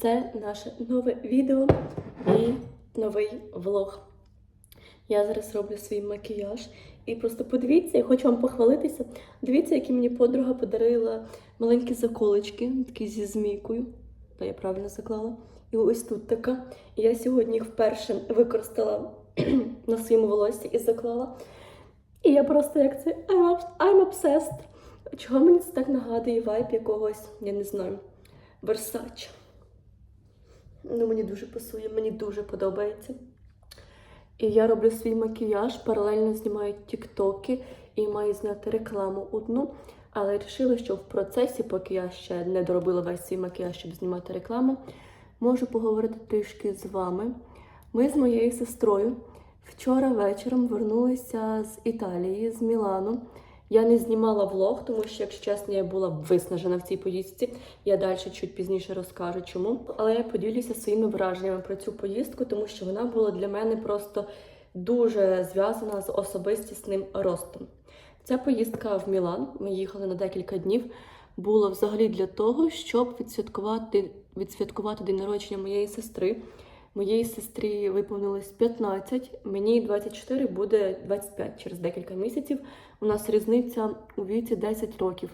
це наше нове відео і новий влог. Я зараз роблю свій макіяж. І просто подивіться, я хочу вам похвалитися. Дивіться, які мені подруга подарила маленькі заколочки, такі зі змійкою. Та я правильно заклала. І ось тут така. Я сьогодні їх вперше використала на своєму волоссі і заклала. І я просто як це I'm obsessed. Чого мені це так нагадує вайб якогось, я не знаю, Versace. Ну, мені дуже пасує, мені дуже подобається. І я роблю свій макіяж, паралельно знімаю тіктоки і маю зняти рекламу одну. Але вирішила, що в процесі, поки я ще не доробила весь свій макіяж, щоб знімати рекламу, можу поговорити трішки з вами. Ми з моєю сестрою вчора вечором вернулися з Італії, з Мілану. Я не знімала влог, тому що, якщо чесно, я була виснажена в цій поїздці. Я далі чуть пізніше розкажу чому. Але я поділюся своїми враженнями про цю поїздку, тому що вона була для мене просто дуже зв'язана з особистісним ростом. Ця поїздка в Мілан, ми їхали на декілька днів, була взагалі для того, щоб відсвяткувати, відсвяткувати день народження моєї сестри. Моєї сестрі виповнилось 15, мені 24, буде 25 через декілька місяців. У нас різниця у віці 10 років.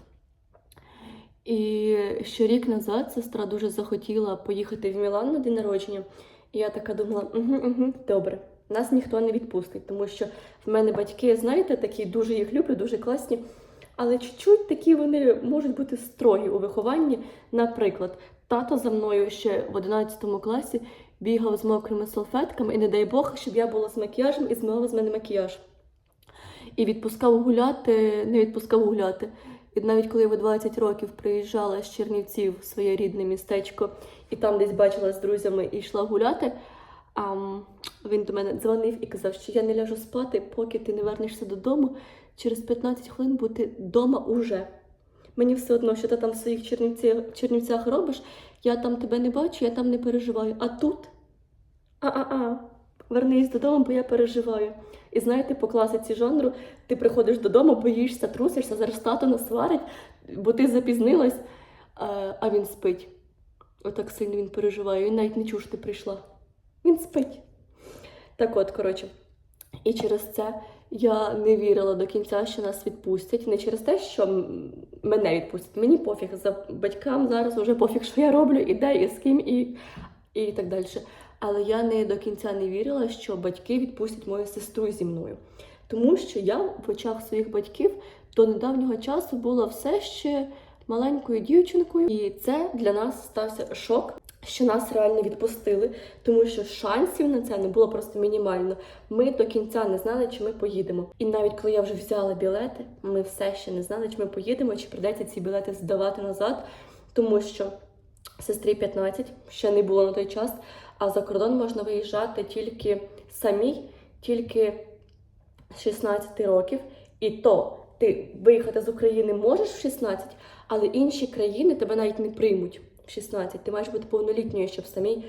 І ще рік назад сестра дуже захотіла поїхати в Мілан на день народження. І я така думала, угу, угу, добре, нас ніхто не відпустить, тому що в мене батьки, знаєте, такі дуже їх люблю, дуже класні. Але чуть-чуть такі вони можуть бути строгі у вихованні. Наприклад, тато за мною ще в 11 класі бігав з мокрими салфетками, і не дай Бог, щоб я була з макіяжем і змила з мене макіяж. І відпускав гуляти, не відпускав гуляти. І навіть коли я в 20 років приїжджала з Чернівців в своє рідне містечко, і там десь бачила з друзями і йшла гуляти, а він до мене дзвонив і казав, що я не ляжу спати, поки ти не вернешся додому. Через 15 хвилин бути вдома уже. Мені все одно, що ти там в своїх чернівцях, чернівцях робиш, я там тебе не бачу, я там не переживаю. А тут а-а-а, вернись додому, бо я переживаю. І знаєте, по класиці жанру ти приходиш додому, боїшся, трусишся, зараз тато нас сварить, бо ти запізнилась, а, а він спить. Отак сильно він переживає. Він навіть не чув, що ти прийшла. Він спить. Так от, коротше. І через це я не вірила до кінця, що нас відпустять. Не через те, що мене відпустять. Мені пофіг за батькам зараз вже пофіг, що я роблю, і де, і з ким, і, і так далі. Але я не до кінця не вірила, що батьки відпустять мою сестру зі мною. Тому що я в очах своїх батьків до недавнього часу була все ще маленькою дівчинкою, і це для нас стався шок, що нас реально відпустили, тому що шансів на це не було просто мінімально. Ми до кінця не знали, чи ми поїдемо. І навіть коли я вже взяла білети, ми все ще не знали, чи ми поїдемо, чи прийдеться ці білети здавати назад, тому що сестрі 15 ще не було на той час. А за кордон можна виїжджати тільки самій, тільки з 16 років. І то ти виїхати з України можеш в 16, але інші країни тебе навіть не приймуть 16. Ти маєш бути повнолітньою, щоб самій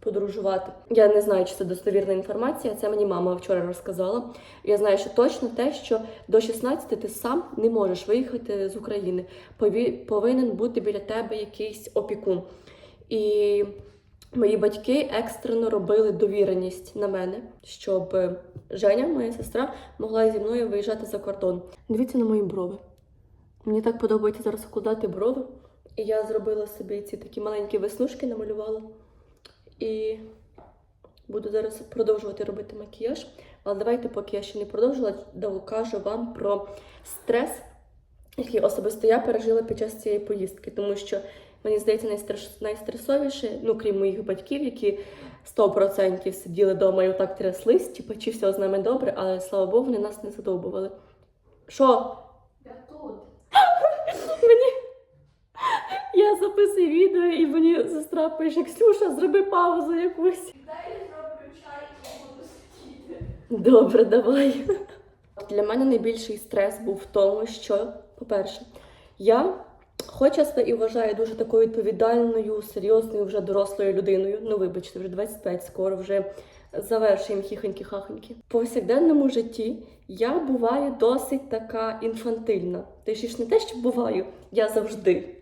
подорожувати. Я не знаю, чи це достовірна інформація. Це мені мама вчора розказала. Я знаю, що точно те, що до 16 ти сам не можеш виїхати з України. Повинен бути біля тебе якийсь опікун. І мої батьки екстрено робили довіреність на мене, щоб Женя, моя сестра, могла зі мною виїжджати за кордон. Дивіться на мої брови. Мені так подобається зараз укладати брови. І я зробила собі ці такі маленькі веснушки, намалювала. І буду зараз продовжувати робити макіяж. Але давайте, поки я ще не продовжила, докажу вам про стрес, який особисто я пережила під час цієї поїздки. Тому що мені здається, найстрес... найстресовіше, ну крім моїх батьків, які 100% сиділи вдома і отак тряслись, типу, чи все з нами добре, але слава Богу, вони нас не задовбували. Що? Я тут. Мені я записую відео, і мені сестра пише: Ксюша, зроби паузу якусь. Дай я зроблю чай і буду сидіти. Добре, давай. Для мене найбільший стрес був в тому, що, по-перше, я, хоч я себе і вважаю дуже такою відповідальною, серйозною, вже дорослою людиною, ну вибачте, вже 25, скоро вже завершуємо хіхоньки-хахоньки. В повсякденному житті я буваю досить така інфантильна. Точніше, не те, що буваю, я завжди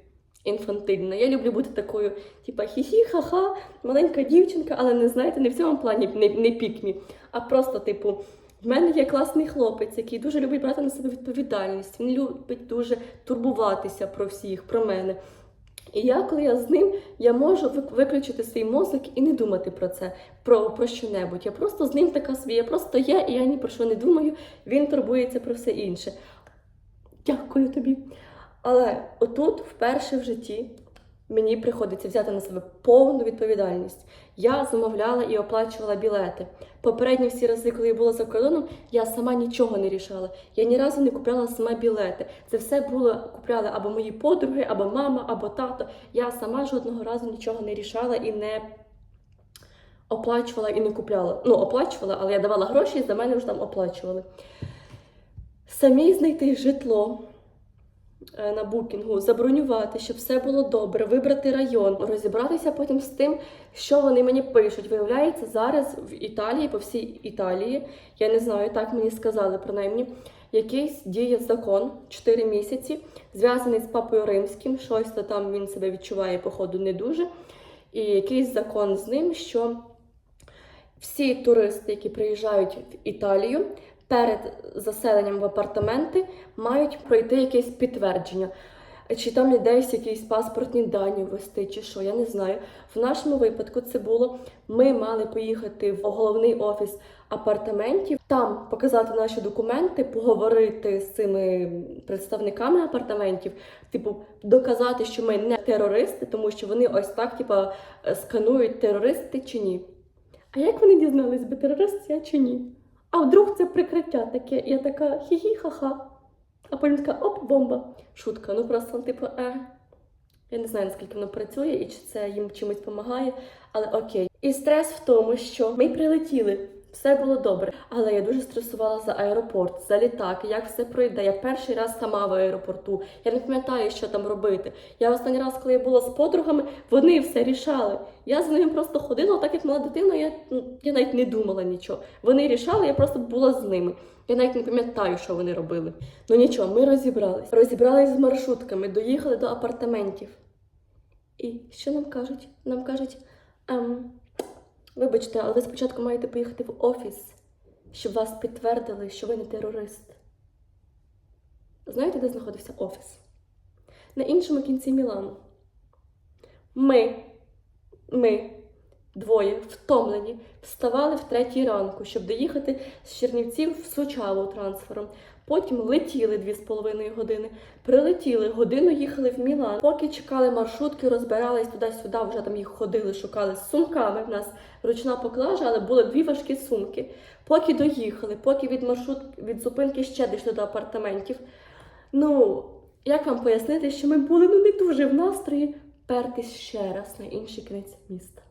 інфантильна. Я люблю бути такою, типа хі-хі, ха-ха, маленька дівчинка, але не знаєте, не в цьому плані не, не пікмі, а просто, типу, в мене є класний хлопець, який дуже любить брати на себе відповідальність. Він любить дуже турбуватися про всіх, про мене. І я, коли я з ним, я можу виключити свій мозок і не думати про це, про, про що-небудь. Я просто з ним така собі, я просто є, і я ні про що не думаю. Він турбується про все інше. Дякую тобі. Але отут, вперше в житті, мені приходиться взяти на себе повну відповідальність. Я замовляла і оплачувала білети. Попередні всі рази, коли я була за кордоном, я сама нічого не рішала. Я ні разу не купляла сама білети. Це все було купляли або мої подруги, або мама, або тато. Я сама жодного разу нічого не рішала і не оплачувала і не купляла. Ну, оплачувала, але я давала гроші і за мене вже там оплачували. Самі знайти житло на букінгу, забронювати, щоб все було добре, вибрати район, розібратися потім з тим, що вони мені пишуть. Виявляється, зараз в Італії, по всій Італії, я не знаю, так мені сказали принаймні, якийсь діє закон 4 місяці, зв'язаний з папою римським, щось то там він себе відчуває, походу, не дуже. І якийсь закон з ним, що всі туристи, які приїжджають в Італію, перед заселенням в апартаменти мають пройти якесь підтвердження. Чи там десь якісь паспортні дані ввести, чи що, я не знаю. В нашому випадку це було. Ми мали поїхати в головний офіс апартаментів, там показати наші документи, поговорити з цими представниками апартаментів, типу, доказати, що ми не терористи, тому що вони ось так, типа, сканують терористи чи ні. А як вони дізнались, би терорист я чи ні? А вдруг це прикриття таке? Я така хі-хі, ха-ха. А потім така оп, бомба. Шутка. Ну просто, типу, е. Я не знаю, наскільки воно працює і чи це їм чимось допомагає, але окей. І стрес в тому, що ми прилетіли. Все було добре, але я дуже стресувала за аеропорт, за літак, як все пройде. Я перший раз сама в аеропорту. Я не пам'ятаю, що там робити. Я останній раз, коли я була з подругами, вони все рішали. Я за ними просто ходила, так як мала дитина, я, ну, я навіть не думала нічого. Вони рішали, я просто була з ними. Я навіть не пам'ятаю, що вони робили. Ну нічого, ми розібрались. Розібрались з маршрутками, доїхали до апартаментів. І що нам кажуть? Нам кажуть, ем, вибачте, але ви спочатку маєте поїхати в офіс, щоб вас підтвердили, що ви не терорист. Знаєте, де знаходився офіс? На іншому кінці Мілану. Ми, ми двоє втомлені, вставали в третій ранку, щоб доїхати з Чернівців в Сучаву трансфером. Потім летіли дві з половиною години, прилетіли, годину їхали в Мілан. Поки чекали маршрутки, розбирались туди-сюди, вже там їх ходили, шукали з сумками. В нас ручна поклажа, але були дві важкі сумки. Поки доїхали, поки від маршрут від зупинки ще дійшли до апартаментів. Ну, як вам пояснити, що ми були ну не дуже в настрої пертись ще раз на інший кінець міста.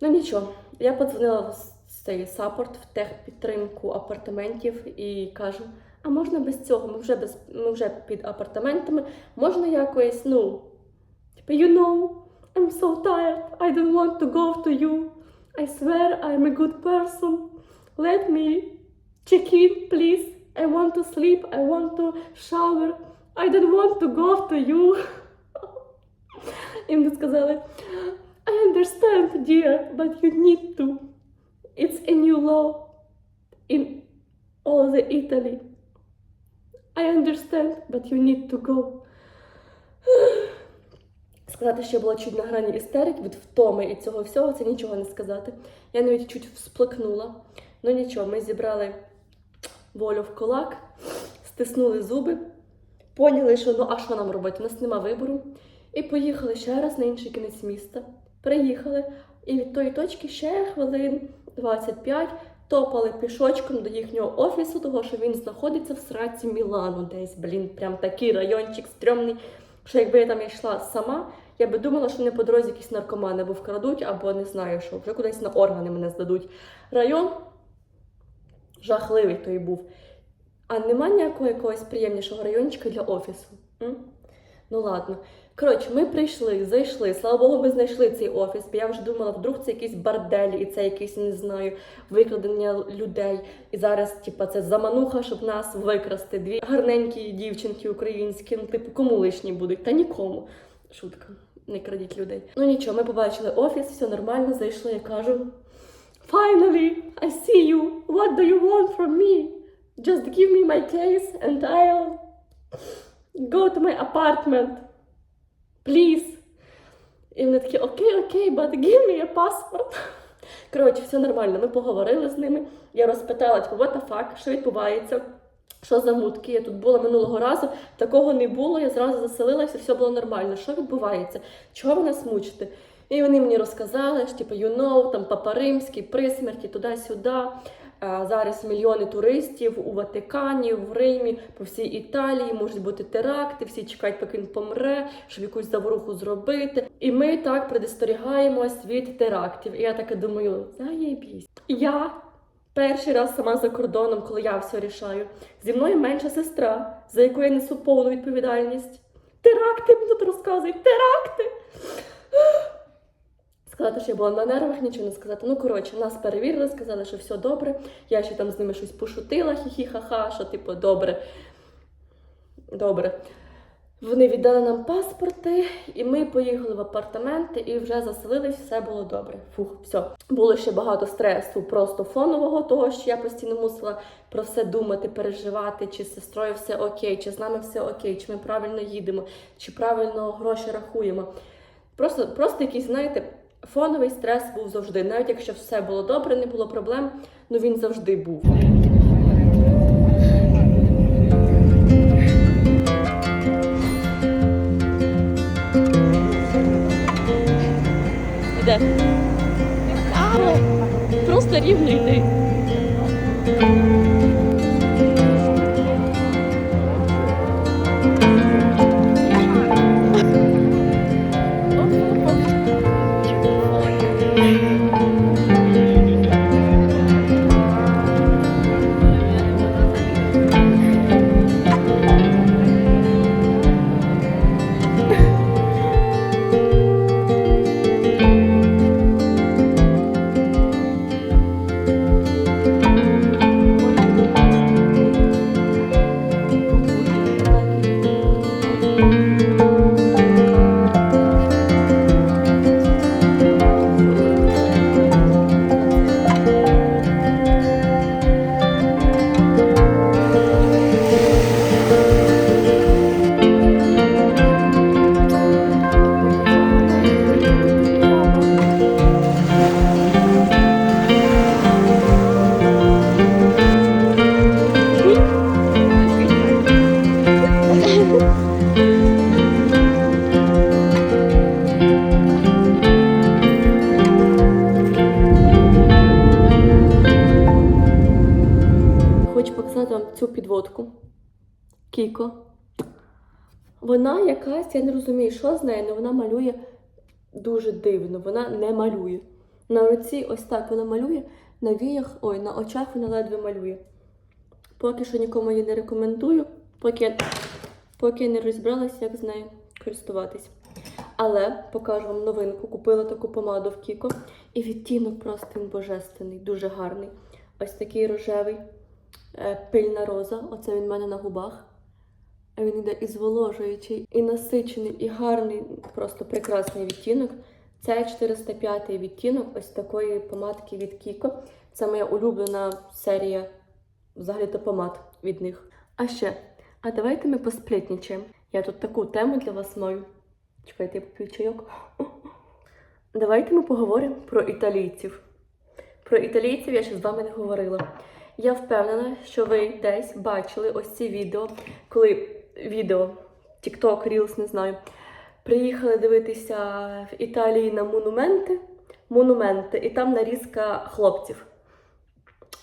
Ну нічого, я подзвонила в цей саппорт в техпідтримку апартаментів і кажу: а можна без цього? Ми вже без ми вже під апартаментами. Можна якось, ну, типу, you know, I'm so tired, I don't want to go to you. I swear I'm a good person. Let me check in, please. I want to sleep, I want to shower. I don't want to go to you. І вони сказали, I understand, dear, but you need to. It's a new law in all the Italy. I understand, but you need to go. Сказати, що я була чуть на грані істерик від втоми і цього всього, це нічого не сказати. Я навіть чуть всплакнула. Ну нічого, ми зібрали волю в кулак, стиснули зуби, поняли, що ну а що нам робити? У нас нема вибору. І поїхали ще раз на інший кінець міста. Приїхали, і від тої точки ще хвилин 25 топали пішочком до їхнього офісу, того що він знаходиться в сраці Мілану, десь, блін, прям такий райончик стрьомний. Що якби я там йшла сама, я би думала, що мене по дорозі якісь наркомани або вкрадуть, або не знаю, що вже кудись на органи мене здадуть. Район жахливий той був. А нема ніякого якогось приємнішого райончика для офісу. М? Ну ладно. Коротше, ми прийшли, зайшли. Слава Богу, ми знайшли цей офіс, бо я вже думала, вдруг це якийсь бордель, і це якийсь, не знаю, викрадення людей. І зараз, типа, це замануха, щоб нас викрасти. Дві гарненькі дівчинки українські, ну, типу, кому лишні будуть? Та нікому. Шутка. Не крадіть людей. Ну нічого, ми побачили офіс, все нормально, зайшли, я кажу. Finally, I see you. What do you want from me? Just give me my case and I'll go to my apartment. Please. І вони такі, окей, окей, but give me a passport. Коротше, все нормально. Ми поговорили з ними. Я розпитала, типу, what the fuck, що відбувається, що за мутки. Я тут була минулого разу, такого не було. Я зразу заселилася, все було нормально. Що відбувається? Чого ви нас мучите? І вони мені розказали, що типу, you know, там Папа Римський, при смерті, туди-сюди. А, Зараз мільйони туристів у Ватикані, в Римі, по всій Італії можуть бути теракти, всі чекають, поки він помре, щоб якусь заворуху зробити. І ми так предостерігаємось від терактів. І я таке думаю, заєбісь. Я перший раз сама за кордоном, коли я все рішаю. Зі мною менша сестра, за яку я несу повну відповідальність. Теракти мені тут розказують, теракти! Сказати, що я була на нервах, нічого не сказати. Ну, коротше, нас перевірили, сказали, що все добре. Я ще там з ними щось пошутила, хі-хі-ха-ха, що типу добре. Добре. Вони віддали нам паспорти, і ми поїхали в апартаменти і вже заселились, все було добре. Фух, все. Було ще багато стресу, просто фонового, того, що я постійно мусила про все думати, переживати, чи з сестрою все окей, чи з нами все окей, чи ми правильно їдемо, чи правильно гроші рахуємо. Просто, просто якийсь, знаєте, фоновий стрес був завжди. Навіть якщо все було добре, не було проблем, ну він завжди був. Іде. Просто рівно йди. Розумію, що з нею, але вона малює дуже дивно. Вона не малює. На руці ось так вона малює, на віях, ой, на очах вона ледве малює. Поки що нікому її не рекомендую, поки, поки не розібралася, як з нею користуватись. Але покажу вам новинку. Купила таку помаду в Кіко. І відтінок просто він божественний, дуже гарний. Ось такий рожевий, е, пильна роза. Оце він в мене на губах. Він іде і зволожуючий, і насичений, і гарний, просто прекрасний відтінок. Це 405 відтінок ось такої помадки від Кіко. Це моя улюблена серія взагалі-то помад від них. А ще, а давайте ми посплітнічаємо. Я тут таку тему для вас маю. Чекайте, я поп'ю чайок. Давайте ми поговоримо про італійців. Про італійців я ще з вами не говорила. Я впевнена, що ви десь бачили ось ці відео, коли відео, TikTok, Reels, не знаю, приїхали дивитися в Італії на монументи, монументи, і там нарізка хлопців.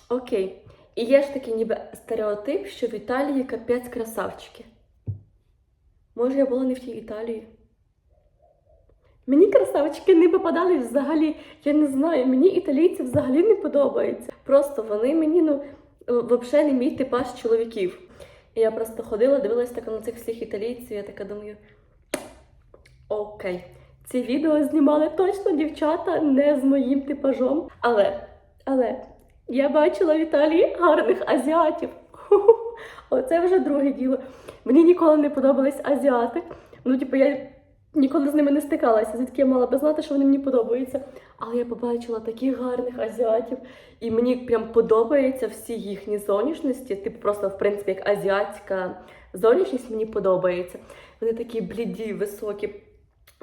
Окей. І є ж такий ніби стереотип, що в Італії капець красавчики. Може, я була не в тій Італії. Мені красавчики не попадали взагалі. Я не знаю, мені італійці взагалі не подобаються. Просто вони мені ну взагалі не мій типаж чоловіків. І я просто ходила, дивилась так на цих всіх італійців. Я така думаю. Окей, ці відео знімали точно дівчата не з моїм типажом. Але, але я бачила в Італії гарних азіатів. Оце вже друге діло. Мені ніколи не подобались азіати. Ну, типу, я ніколи з ними не стикалася, звідки я мала би знати, що вони мені подобаються. Але я побачила таких гарних азіатів, і мені прям подобаються всі їхні зовнішності. Типу, просто в принципі як азіатська зовнішність мені подобається. Вони такі бліді, високі,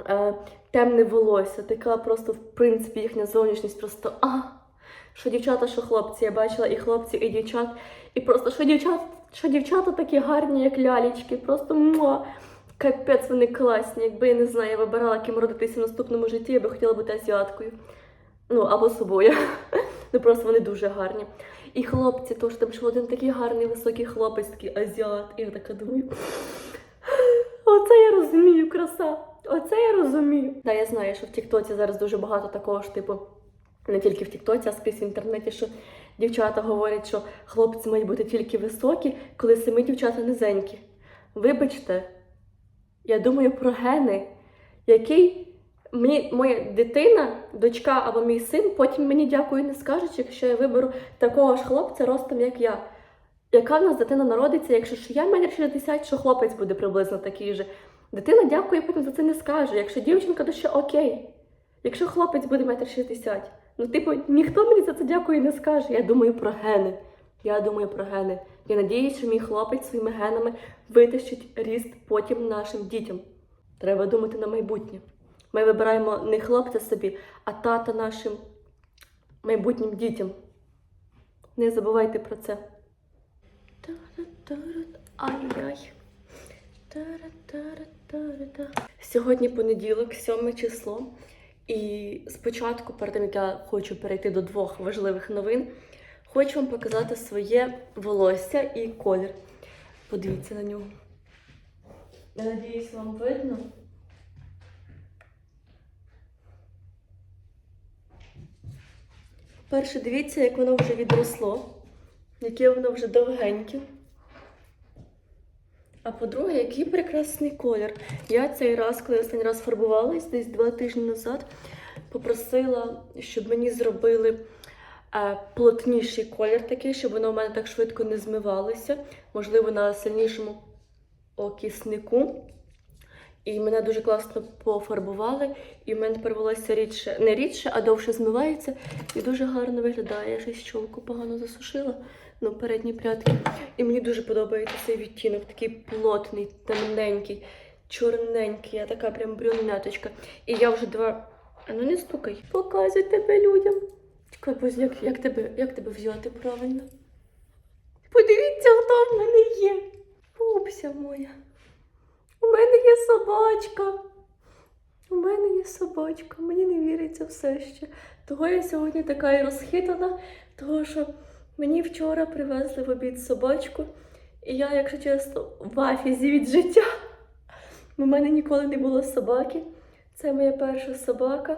е, темне волосся, така просто, в принципі, їхня зовнішність просто а. Що дівчата, що хлопці, я бачила і хлопці, і дівчат. І просто що дівчат, що дівчата такі гарні, як лялічки, просто муа. Капець, вони класні. Якби я не знаю, я вибирала, ким родитися в наступному житті, я би хотіла бути азіаткою. Ну, або собою. Ну просто вони дуже гарні. І хлопці, то що там що один такий гарний високий хлопець, такий азіат. І я така думаю. Оце я розумію, краса. Оце я розумію. Да, я знаю, що в Тіктоці зараз дуже багато такого ж, типу, не тільки в Тіктоці, а скрізь в інтернеті, що дівчата говорять, що хлопці мають бути тільки високі, коли самі дівчата низенькі. Вибачте, я думаю про гени, який мені моя дитина, дочка або мій син, потім мені дякую не скажуть, якщо я виберу такого ж хлопця ростом, як я. Яка в нас дитина народиться, якщо ж я метр 60, що хлопець буде приблизно такий же. Дитина дякує, потім за це не скаже. Якщо дівчинка, то ще окей. Якщо хлопець буде метр 60, ну типу ніхто мені за це дякує не скаже. Я думаю про гени. Я думаю про гени. Я надіюсь, що мій хлопець своїми генами витащить ріст потім нашим дітям. Треба думати на майбутнє. Ми вибираємо не хлопця собі, а тата нашим майбутнім дітям. Не забувайте про це. Ай-яй. Сьогодні понеділок, 7 число. І спочатку, перед тим як я хочу перейти до двох важливих новин, хочу вам показати своє волосся і колір. Подивіться на нього. Я надіюсь, вам видно. Перше, дивіться, як воно вже відросло, яке воно вже довгеньке. А по-друге, який прекрасний колір. Я цей раз, коли останній раз фарбувалась, десь два тижні назад, попросила, щоб мені зробили плотніший колір такий, щоб воно в мене так швидко не змивалося. Можливо, на сильнішому окиснику. І мене дуже класно пофарбували, і в мене тепер волосся рідше, не рідше, а довше змивається. І дуже гарно виглядає. Я щось чолку погано засушила, ну, передні прядки. І мені дуже подобається цей відтінок, такий плотний, темненький, чорненький. Я така прям брюнеточка. І я вже два. А ну не стукай. Показуй тебе людям. Чекай, бось, як, як, тебе, як тебе взяти правильно? Подивіться, хто в мене є. Пупся моя. У мене є собачка. У мене є собачка. Мені не віриться все ще. Того я сьогодні така і розхитана, того що мені вчора привезли в обід собачку. І я, якщо чесно, в афізі від життя. У мене ніколи не було собаки. Це моя перша собака.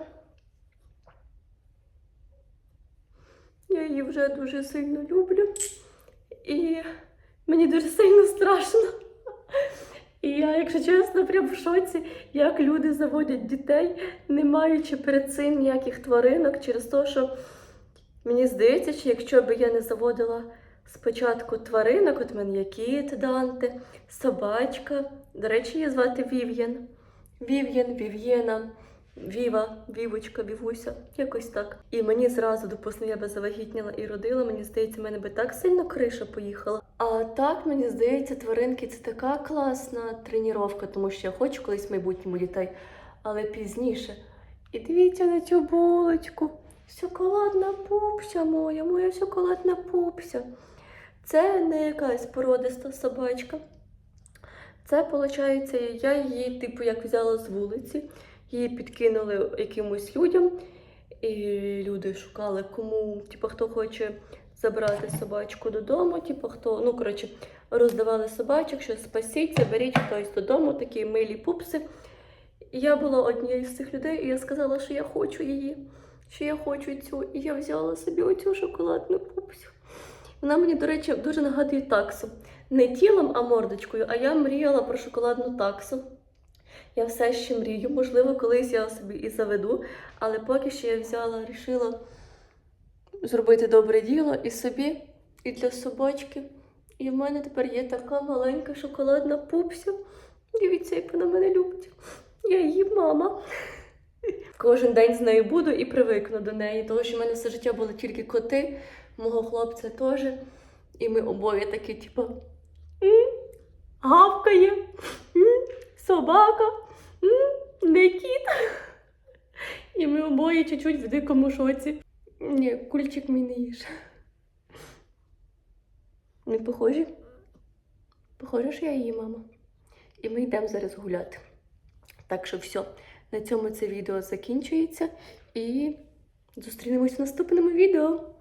Я її вже дуже сильно люблю. І мені дуже сильно страшно. І я, якщо чесно, прям в шоці, як люди заводять дітей, не маючи перед цим ніяких тваринок, через те, що мені здається, що якщо б я не заводила спочатку тваринок, от мене є кіт Данте, собачка. До речі, її звати Вів'ян. Вів'ян, Вів'єна, Віва, Вівочка, Вівуся, якось так. І мені зразу, допустимо, я би завагітніла і родила, мені здається, в мене би так сильно криша поїхала. А так, мені здається, тваринки це така класна тренування, тому що я хочу колись в майбутньому дітей, але пізніше. І дивіться на цю булочку. Шоколадна пупся моя, моя шоколадна пупся. Це не якась породиста собачка. Це, виходить, я її, типу, як взяла з вулиці, її підкинули якимось людям, і люди шукали, кому, типу, хто хоче забрати собачку додому, типу, хто, ну, коротше, роздавали собачок, що спасіться, беріть хтось додому, такі милі пупси. Я була однією з цих людей, і я сказала, що я хочу її, що я хочу цю. І я взяла собі оцю шоколадну пупсю. Вона мені, до речі, дуже нагадує таксу. Не тілом, а мордочкою, а я мріяла про шоколадну таксу. Я все ще мрію. Можливо, колись я собі і заведу, але поки що я взяла, рішила зробити добре діло і собі, і для собачки. І в мене тепер є така маленька шоколадна пупся. Дивіться, як вона мене любить. Я її мама. Кожен день з нею буду і привикну до неї, тому що в мене все життя були тільки коти, мого хлопця теж. І ми обоє такі, типу, гавкає, собака, не кіт. І ми обоє чуть-чуть в дикому шоці. Ні, кульчик мій не їж. Не похожі? Похоже, що я її мама. І ми йдемо зараз гуляти. Так що все, на цьому це відео закінчується і зустрінемось в наступному відео.